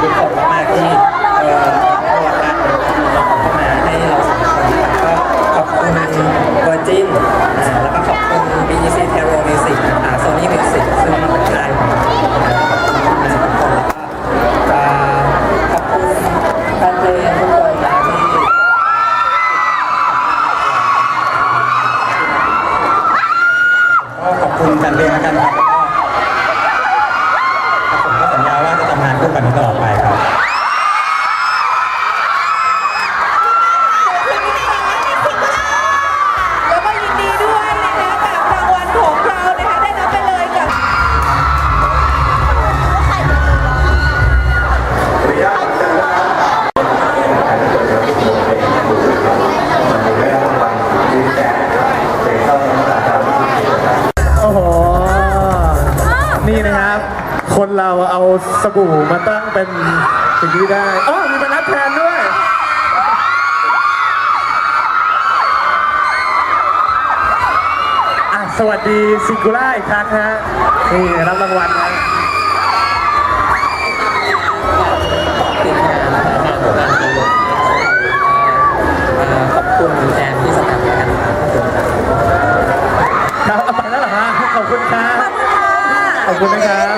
ทุกคนมากที่เอ่อให้โอกาสเราเข้ามาให้เราสองคนก็ขอบคุณเวอร์จินแล้วก็ขอบคุณ BEC t e r o Music อ่า Sony Music ซึ่งมาเป็นค่ายของเราทุกคนแล้วก็อ่าขอบคุณแฟนเพลงทุกคนนะที่ก็ขอบคุณแฟนเพลงแล้วกันครับ นี่นะครับ คนเราเอาสบู่มาตั้งเป็นสิ่งนี้ได้อ๋อมีบรรทัดแทนด้วย อะ สวัสดีซิงคูล่าอีกครั้งฮะ นี่รับรางวัลนะ ขอบคุณนะครับ